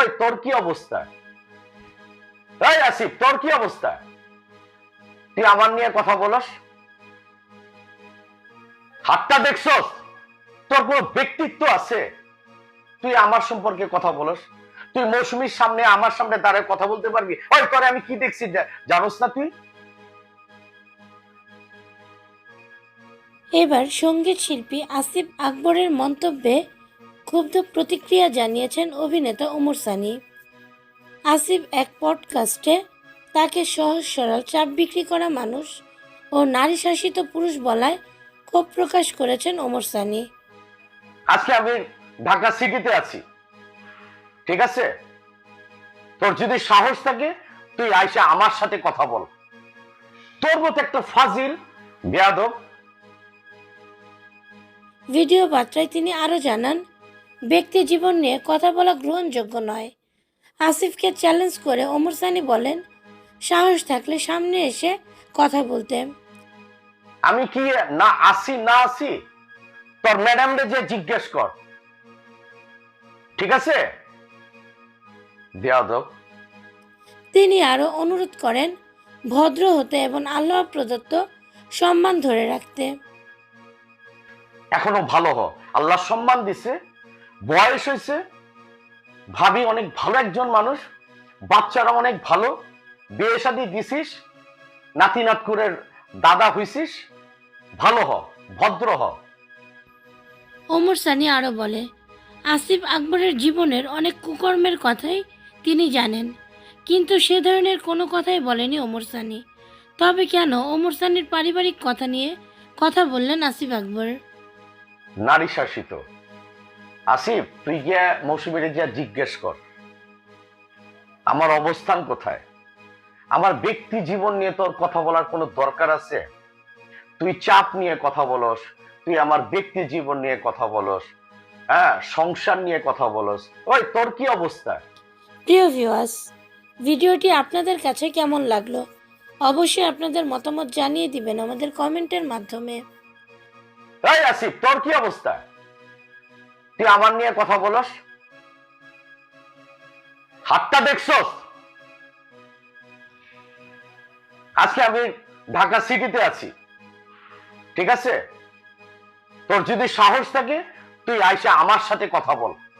ওই তোর কি অবস্থা? এই আসিফ, তোর কি অবস্থা? তুই আমার নিয়ে কথা বলস? হাতটা দেখছস? তোর কোনো ব্যক্তিত্ব আছে? তুই আমার সম্পর্কে কথা বলস? তুই মৌসুমীর সামনে, আমার সামনে দাঁড়ায় কথা বলতে পারবি? ওই, তোরে আমি কি দেখছি? জানোস না তুই? এবার সংগীত শিল্পী আসিফ আকবরের মন্তব্যে ক্ষুব্ধ প্রতিক্রিয়া জানিয়েছেন অভিনেতা ওমর সানি। আসিফ এক পডকাস্টে তাকে সহজ সরল চাপ বিক্রি করা মানুষ ও নারী শাসিত পুরুষ বলায় ক্ষোভ প্রকাশ করেছেন ওমর সানি। আজকে আমি ঢাকা সিটিতে আছি। ঠিক আছে? তোর যদি সাহস থাকে তুই আইসা আমার সাথে কথা বল। তোর মতো একটা ফাজিল বেয়াদব। ভিডিও বার্তায় তিনি আরও জানান ব্যক্তি জীবন নিয়ে কথা বলা গ্রহণযোগ্য নয়। আসিফকে চ্যালেঞ্জ করে ওমর সানি বলেন সাহস থাকলে সামনে এসে কথা বলতে আমি কি না আসি না আসি তোর ম্যাডামরে যে জিজ্ঞেস কর। ঠিক আছে? বেয়াদব তিনি আরও অনুরোধ করেন ভদ্র হতে এবং আল্লাহ প্রদত্ত সম্মান ধরে রাখতে। এখনও ভালো হ। আল্লাহ সম্মান দিছে। বয়স হয়েছে ভাবি অনেক ভালো একজন মানুষ বাচ্চারা অনেক ভালো বিয়ে শাদী দিছিস নাতি নাতকুরের দাদা হইছিস ভালো হ ভদ্র হ। ওমর সানি আরও বলে আসিফ আকবরের জীবনের অনেক কুকর্মের কথাই তিনি জানেন কিন্তু সে ধরনের কোনো কথাই বলেনি ওমর সানি। তবে কেন ওমর সানির পারিবারিক কথা নিয়ে কথা বললেন আসিফ আকবর? নারী শাসিত। আসিফ তুই গিয়া মৌসুমীরে গিয়া জিজ্ঞেস কর আমার অবস্থান কোথায়? আমার ব্যক্তি জীবন নিয়ে তোর কথা বলার কোনো দরকার আছে? তুই চাপ নিয়ে কথা বলস তুই আমার ব্যক্তি জীবন নিয়ে কথা বলস হ্যাঁ সংসার নিয়ে কথা বলস। ওই তোর কি অবস্থা? প্রিয় ভিউয়ার্স ভিডিওটি আপনাদের কাছে কেমন লাগল? অবশ্যই আপনাদের মতামত জানিয়ে দিবেন আমাদের কমেন্টের মাধ্যমে। এই আসিফ তোর কি অবস্থা? তুই আমার নিয়ে কথা বলস। হাতটা দেখছস? আজকে আমি ঢাকা সিটিতে আছি। ঠিক আছে? তোর যদি সাহস থাকে, তুই আইসা আমার সাথে কথা বল।